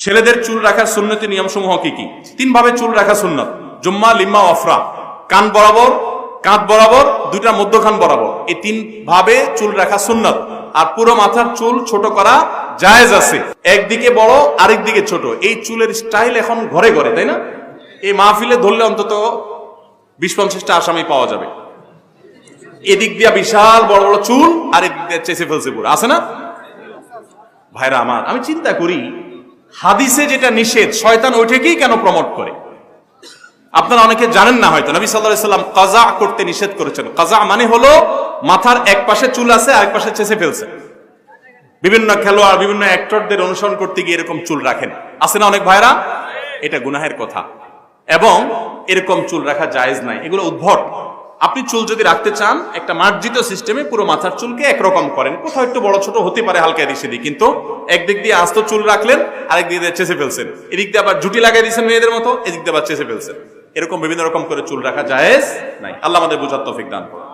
ছেলেদের চুল রাখার সুন্নতি নিয়মসমূহ কি কি? তিন ভাবে চুল রাখা সুন্নত। জুম্মা, লিম্মা অফরা কান বরাবর, কাঁধ বরাবর দুইটা মধ্যখান বরাবর। এই তিন ভাবে চুল রাখা সুন্নত। আর পুরো মাথার চুল ছোট করা জায়েজ আছে। একদিকে বড় আরেক দিকে ছোট। এই চুলের স্টাইল এখন ঘরে ঘরে, তাই না? এই মাহফিলে ধরলে অন্তত বিশ পঞ্চাশটা আসামি পাওয়া যাবে। এদিক দিয়া বিশাল বড় বড় চুল আর এদিক দিয়ে চেসে ফেলছে পুরো। আছে না? ভাইরা আমার, আমি চিন্তা করি হাদিসে যেটা নিষেধ, শয়তান ওইটাকেই কেন প্রমোট করে? আপনারা অনেকে জানেন না হয়তো, নবী সাল্লাহ সাল্লাম কাজা করতে নিষেধ করেছেন। কাজা মানে হলো মাথার এক পাশে চুল আছে আর এক পাশে চেসে ফেলছে। বিভিন্ন খেলোয়াড়, বিভিন্ন অ্যাক্টরদের অনুসরণ করতে গিয়ে এরকম চুল রাখেন। আছে না অনেক ভাইরা এটা গুনাহের কথা। এবং এরকম চুল রাখা জায়েজ নাই। এগুলো উদ্ভট। আপনি চুল যদি রাখতে চান, একটা মার্জিত সিস্টেমে পুরো মাথার চুলকে একরকম করেন। কোথাও একটু বড় ছোট হতে পারে হালকা এদিক সেদিক কিন্তু একদিক দিয়ে আস্ত চুল রাখলেন আরেক দিক দিয়ে চেষে ফেলছেন। এদিক দিয়ে আবার জুটি লাগাই দিয়েছেন মেয়েদের মতো, এদিক দিয়ে আবার চেষে ফেলছেন। এরকম বিভিন্ন রকম করে চুল রাখা যায় নাই। আল্লাহ আমাদের বুঝার তফিক দান করুন।